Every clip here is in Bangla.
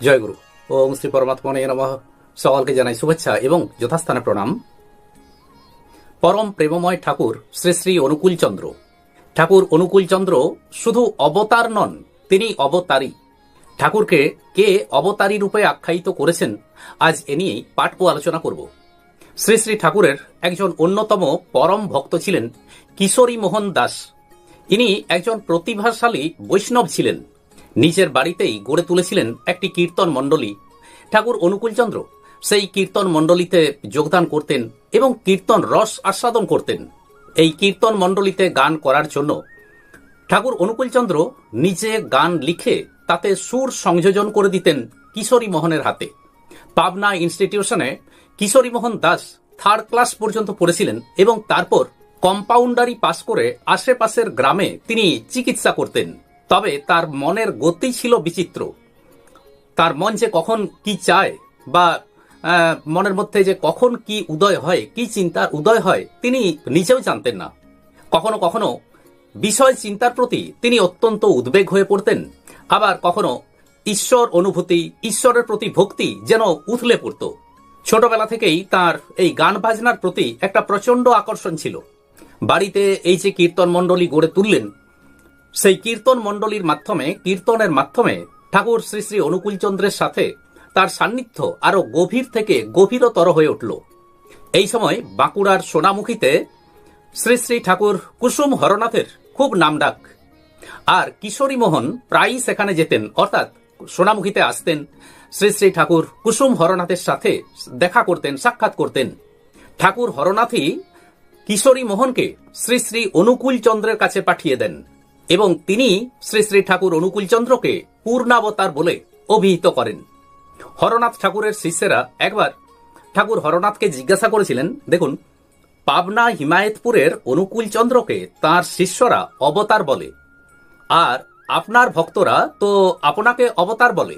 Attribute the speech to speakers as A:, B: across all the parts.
A: জয়গুরু। ওম শ্রী পরমাত্মনে নম। সকলকে জানাই শুভেচ্ছা এবং যথাস্থানে প্রণাম। পরম প্রেমময় ঠাকুর শ্রী শ্রী অনুকূল চন্দ্র ঠাকুর অনুকূল চন্দ্র শুধু অবতার নন, তিনি অবতারী। ঠাকুরকে কে অবতারী রূপে আখ্যায়িত করেছেন, আজ এ নিয়েই পাঠ আলোচনা করব। শ্রী শ্রী ঠাকুরের একজন অন্যতম পরম ভক্ত ছিলেন কিশোরী মোহন দাস। ইনি একজন প্রতিভাশালী বৈষ্ণব ছিলেন। নিজের বাড়িতেই গড়ে তুলেছিলেন একটি কীর্তন মণ্ডলী। ঠাকুর অনুকূলচন্দ্র সেই কীর্তন মণ্ডলীতে যোগদান করতেন এবং কীর্তন রস আস্বাদন করতেন। এই কীর্তন মণ্ডলীতে গান করার জন্য ঠাকুর অনুকূলচন্দ্র নিজে গান লিখে তাতে সুর সংযোজন করে দিতেন কিশোরী মোহনের হাতে। পাবনা ইনস্টিটিউশনে কিশোরী মোহন দাস থার্ড ক্লাস পর্যন্ত পড়েছিলেন এবং তারপর কম্পাউন্ডারি পাশ করে আশেপাশের গ্রামে তিনি চিকিৎসা করতেন। তবে তার মনের গতি ছিল বিচিত্র। তার মন যে কখন কি চায় বা মনের মধ্যে যে কখন কি উদয় হয়, কি চিন্তার উদয় হয়, তিনি নিজেও জানতেন না। কখনো কখনো বিষয় চিন্তার প্রতি তিনি অত্যন্ত উদ্বেগ হয়ে পড়তেন। আবার কখনো ঈশ্বর অনুভূতি, ঈশ্বরের প্রতি ভক্তি যেন উথলে পড়ত। ছোটবেলা থেকেই তার এই গান বাজনার প্রতি একটা প্রচণ্ড আকর্ষণ ছিল। বাড়িতে এই যে কীর্তন মণ্ডলী গড়ে তুললেন সেই কীর্তন মণ্ডলীর মাধ্যমে, কীর্তনের মাধ্যমে ঠাকুর শ্রী শ্রী অনুকূলচন্দ্রের সাথে তার সান্নিধ্য আরও গভীর থেকে গভীরতর হয়ে উঠল। এই সময় বাঁকুড়ার সোনামুখীতে শ্রী শ্রী ঠাকুর কুসুম হরনাথের খুব নামডাক। আর কিশোরী মোহন প্রায়ই সেখানে যেতেন, অর্থাৎ সোনামুখীতে আসতেন, শ্রী শ্রী ঠাকুর কুসুম হরনাথের সাথে দেখা করতেন, সাক্ষাৎ করতেন। ঠাকুর হরনাথই কিশোরী মোহনকে শ্রী শ্রী অনুকূল চন্দ্রের কাছে পাঠিয়ে দেন। এবং তিনি শ্রী শ্রী ঠাকুর অনুকূল চন্দ্রকে পূর্ণাবতার বলে অভিহিত করেন। হরনাথ ঠাকুরের শিষ্যেরা একবার ঠাকুর হরনাথকে জিজ্ঞাসা করেছিলেন, দেখুন, পাবনা হিমায়তপুরের অনুকূল চন্দ্রকে তার শিষ্যরা অবতার বলে, আর আপনার ভক্তরা তো আপনাকে অবতার বলে।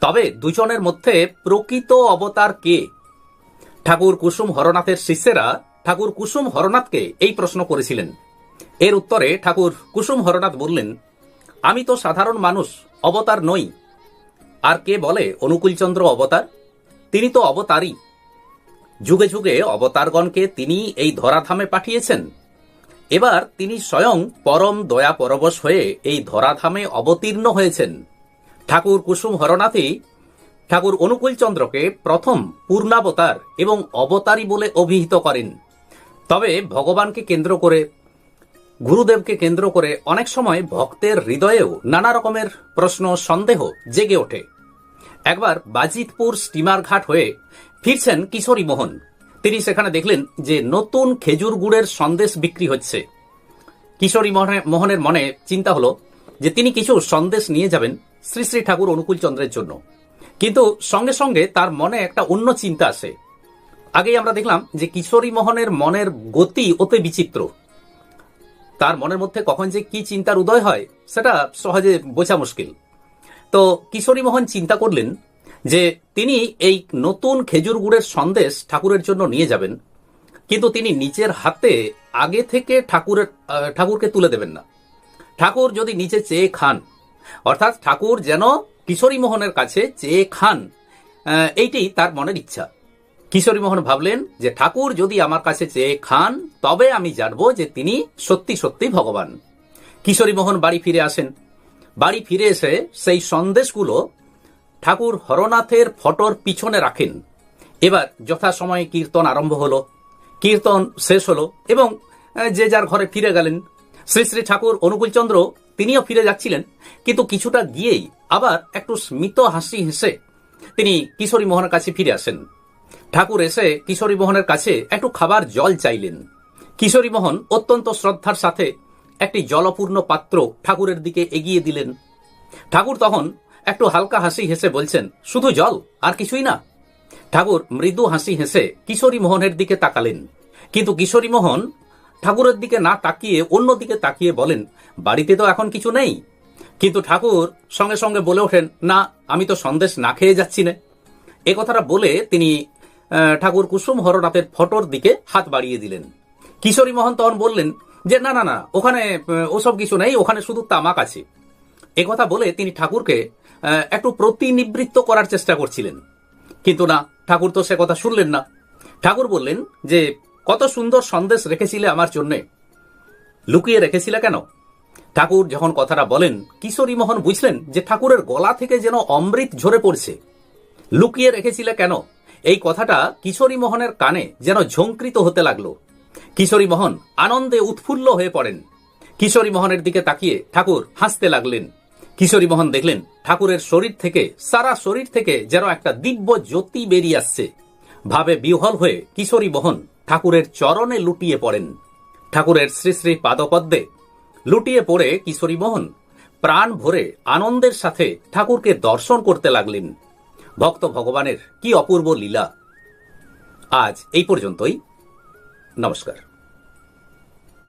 A: তবে দুজনের মধ্যে প্রকৃত অবতার কে? ঠাকুর কুসুম হরনাথের শিষ্যেরা ঠাকুর কুসুম হরনাথকে এই প্রশ্ন করেছিলেন। এর উত্তরে ঠাকুর কুসুম হরনাথ বললেন, আমি তো সাধারণ মানুষ, অবতার নই। আর কে বলে অনুকূলচন্দ্র অবতার? তিনি তো অবতারই। যুগে যুগে অবতারগণকে তিনি এই ধরাধামে পাঠিয়েছেন। এবার তিনি স্বয়ং পরম দয়া পরবশ হয়ে এই ধরাধামে অবতীর্ণ হয়েছেন। ঠাকুর কুসুম হরনাথই ঠাকুর অনুকূলচন্দ্রকে প্রথম পূর্ণাবতার এবং অবতারী বলে অভিহিত করেন। তবে ভগবানকে কেন্দ্র করে গুরুদেবকে কেন্দ্র করে অনেক সময় ভক্তের হৃদয়েও নানা রকমের প্রশ্ন, সন্দেহ জেগে ওঠে। একবার বাজিতপুর স্টিমার ঘাট হয়ে ফিরছেন কিশোরী মোহন। তিনি সেখানে দেখলেন যে নতুন খেজুর গুড়ের সন্দেশ বিক্রি হচ্ছে। কিশোরী মোহনে- মোহনের মনে চিন্তা হলো যে তিনি কিছু সন্দেশ নিয়ে যাবেন শ্রী শ্রী ঠাকুর অনুকূল চন্দ্রের জন্য। কিন্তু সঙ্গে সঙ্গে তার মনে একটা অন্য চিন্তা আসে। আগেই আমরা দেখলাম যে কিশোরী মোহনের মনের গতি অতি বিচিত্র। তার মনের মধ্যে কখন যে কি চিন্তার উদয় হয় সেটা সহজে বোঝা মুশকিল। তো কিশোরী মোহন চিন্তা করলেন যে তিনি এই নতুন খেজুর গুড়ের সন্দেশ ঠাকুরের জন্য নিয়ে যাবেন কিন্তু তিনি নিজের হাতে আগে থেকে ঠাকুরের ঠাকুরকে তুলে দেবেন না। ঠাকুর যদি নিচে চেয়ে খান অর্থাৎ ঠাকুর যেন কিশোরী মোহনের কাছে চেয়ে খান আহ, এইটাই তার মনের ইচ্ছা। কিশোরী মোহন ভাবলেন যে ঠাকুর যদি আমার কাছে চেয়ে খান, তবে আমি জানব যে তিনি সত্যি সত্যি ভগবান। কিশোরী মোহন বাড়ি ফিরে আসেন। বাড়ি ফিরে এসে সেই সন্দেশগুলো ঠাকুর হরনাথের ফটোর পিছনে রাখেন। এবার যথাসময়ে কীর্তন আরম্ভ হলো। কীর্তন শেষ হলো এবং যে যার ঘরে ফিরে গেলেন। শ্রী শ্রী ঠাকুর অনুকূলচন্দ্র তিনিও ফিরে যাচ্ছিলেন, কিন্তু কিছুটা গিয়েই আবার একটু স্মিত হাসি হেসে তিনি কিশোরী মোহনের কাছে ফিরে আসেন। ঠাকুর এসে কিশোরী মোহনের কাছে একটু খাবার জল চাইলেন। কিশোরী মোহন অত্যন্ত শ্রদ্ধার সাথে একটি জলপূর্ণ পাত্র ঠাকুরের দিকে এগিয়ে দিলেন। ঠাকুর তখন একটু হালকা হাসি হেসে বলছেন, শুধু জল, আর কিছুই না। ঠাকুর মৃদু হাসি হেসে কিশোরী মোহনের দিকে তাকালেন। কিন্তু কিশোরী মোহন ঠাকুরের দিকে না তাকিয়ে অন্য দিকে তাকিয়ে বলেন, বাড়িতে তো এখন কিছু নেই। কিন্তু ঠাকুর সঙ্গে সঙ্গে বলে ওঠেন, না, আমি তো সন্দেশ না খেয়ে যাচ্ছি না। এ কথাটা বলে তিনি ঠাকুর কুসুম হরনাথের ফটোর দিকে হাত বাড়িয়ে দিলেন। কিশোরী মোহন তখন বললেন যে, না না না, ওখানে ওসব কিছু নেই, ওখানে শুধু তামাক আছে। কথা বলে তিনি ঠাকুরকে একটু প্রতিনিবৃত্ত করার চেষ্টা করছিলেন। কিন্তু না, ঠাকুর তো সে কথা শুনলেন না। ঠাকুর বললেন যে, কত সুন্দর সন্দেশ রেখেছিলে আমার জন্যে। লুকিয়ে রেখেছিলে কেন? ঠাকুর যখন কথাটা বলেন, কিশোরী মোহন বুঝলেন যে, ঠাকুরের গলা থেকে যেন অমৃত ঝরে পড়ছে। লুকিয়ে রেখেছিলে কেন? এই কথাটা কিশোরী মোহনের কানে যেন ঝঙ্কৃত হতে লাগল। কিশোরী মোহন আনন্দে উৎফুল্ল হয়ে পড়েন। কিশোরী মোহনের দিকে তাকিয়ে ঠাকুর হাসতে লাগলেন। কিশোরী মোহন দেখলেন ঠাকুরের শরীর থেকে, সারা শরীর থেকে যেন একটা দিব্য জ্যোতি বেরিয়ে আসছে। ভাবে বিহ্বল হয়ে কিশোরী মোহন ঠাকুরের চরণে লুটিয়ে পড়েন। ঠাকুরের শ্রী শ্রী পাদপদ্মে লুটিয়ে পড়ে কিশোরী মোহন। প্রাণ ভরে আনন্দের সাথে ঠাকুরকে দর্শন করতে লাগলেন। ভক্ত ভগবানের কি অপূর্ব লীলা। আজ এই পর্যন্তই। নমস্কার।